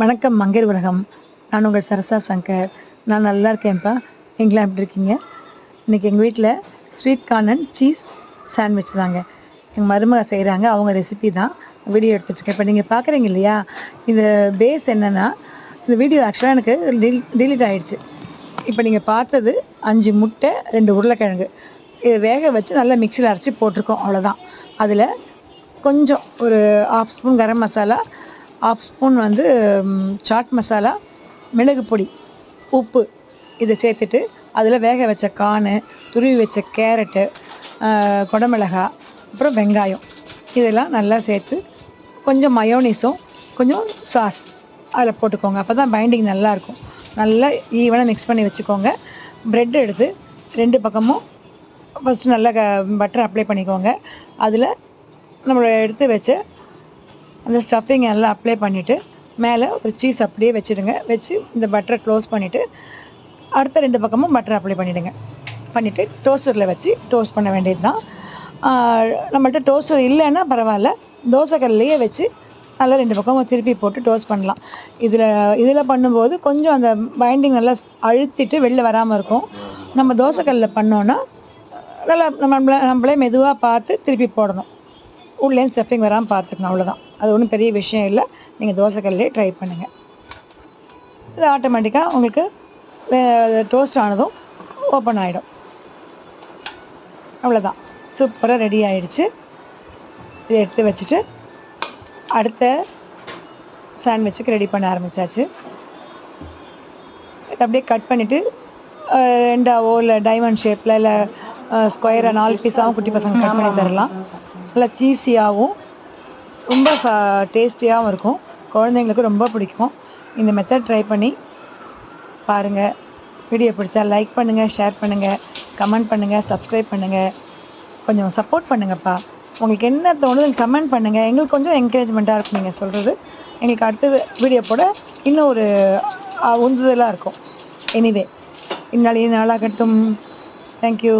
வணக்கம் மங்கர் உலகம். நான் உங்கள் சரசா சங்கர். நான் நல்லா இருக்கேன்ப்பா. நீங்களாம் எப்படி இருக்கீங்க? இன்றைக்கி எங்கள் வீட்டில் ஸ்வீட் கார்ன் சீஸ் சாண்ட்விச் தாங்க. எங்கள் மருமக செய்கிறாங்க அவங்க ரெசிபி தான். வீடியோ எடுத்துகிட்ருக்கேன் இப்போ நீங்கள் பார்க்குறீங்க இல்லையா? இந்த பேஸ் என்னென்னா இந்த வீடியோ ஆக்சுவலாக எனக்கு டிலீட் ஆகிடுச்சு இப்போ நீங்கள் பார்த்தது அஞ்சு முட்டை ரெண்டு உருளைக்கிழங்கு. இதை வேக வச்சு நல்லா மிக்சியில் அரைச்சி போட்டிருக்கோம். அவ்வளோதான் அதில் கொஞ்சம் ஒரு half spoon garam masala half spoon வந்து சாட் மசாலா மிளகு பொடி உப்பு இதை சேர்த்துட்டு அதில் வேக வச்ச கானு துருவி வச்ச கேரட்டு குடமிளகா அப்புறம் வெங்காயம். இதெல்லாம் நல்லா சேர்த்து கொஞ்சம் மயோனிஸும் கொஞ்சம் சாஸ் அதில் போட்டுக்கோங்க. அப்போ தான் பைண்டிங் நல்லாயிருக்கும் நல்லா ஈவனாக மிக்ஸ் பண்ணி வச்சுக்கோங்க. ப்ரெட் எடுத்து ரெண்டு பக்கமும் ஃபஸ்ட்டு நல்லா பட்டர் அப்ளை பண்ணிக்கோங்க. அதில் நம்மளை எடுத்து வச்சு அந்த ஸ்டஃபிங் எல்லாம் அப்ளை பண்ணிவிட்டு மேலே ஒரு சீஸ் அப்படியே வச்சுடுங்க. வச்சு இந்த பட்டரை க்ளோஸ் பண்ணிவிட்டு அடுத்த ரெண்டு பக்கமும் பட்டர் அப்ளை பண்ணிவிடுங்க பண்ணிவிட்டு டோஸ்டரில் வச்சு டோஸ்ட் பண்ண வேண்டியது தான் நம்மள்ட்ட டோஸ்டர் இல்லைன்னா பரவாயில்ல. தோசைக்கல்லையே வச்சு நல்லா ரெண்டு பக்கமும் திருப்பி போட்டு டோஸ்ட் பண்ணலாம். இதில் இதில் பண்ணும்போது கொஞ்சம் அந்த பைண்டிங் நல்லா அழுத்திட்டு வெளில வராமல் இருக்கும். நம்ம தோசைக்கல்லில் பண்ணோன்னா நல்லா நம்ம நம்மளே மெதுவாக பார்த்து திருப்பி போடணும். உள்ளேருந்து ஸ்டஃபிங் வராமல் பார்த்துக்கணும் அவ்வளோதான் அது ஒன்றும் பெரிய விஷயம் இல்லை. நீங்கள் தோசைக்கல்லே ட்ரை பண்ணுங்கள் இது ஆட்டோமேட்டிக்காக உங்களுக்கு டோஸ்ட் ஆனதும் ஓப்பன் ஆகிடும் அவ்வளோதான் சூப்பராக ரெடி ஆயிடுச்சு. இதை எடுத்து வச்சுட்டு அடுத்த சாண்ட்விச்சுக்கு ரெடி பண்ண ஆரம்பிச்சாச்சு. இதை அப்படியே கட் பண்ணிவிட்டு ரெண்டாவோ இல்லை டைமண்ட் ஷேப்பில் இல்லை ஸ்கொயராக நாலு பீஸாகவும் குட்டி பசங்க கட் பண்ணி தரலாம். நல்லா சீஸியாகவும் ரொம்ப டேஸ்டியாகவும் இருக்கும். குழந்தைங்களுக்கு ரொம்ப பிடிக்கும். இந்த மெத்தட் ட்ரை பண்ணி பாருங்கள் வீடியோ பிடிச்சா லைக் பண்ணுங்கள் ஷேர் பண்ணுங்கள் கமெண்ட் பண்ணுங்கள் சப்ஸ்கிரைப் பண்ணுங்கள் கொஞ்சம் சப்போர்ட் பண்ணுங்கப்பா. உங்களுக்கு என்ன தோணுது கமெண்ட் பண்ணுங்கள் எங்களுக்கு கொஞ்சம் என்கரேஜ்மெண்ட்டாக இருக்கும் நீங்கள் சொல்கிறது எங்களுக்கு அடுத்தது வீடியோ போட இன்னும் ஒரு உந்துதலாக இருக்கும். Anyway இந்நாளைய நாளாகட்டும் thank you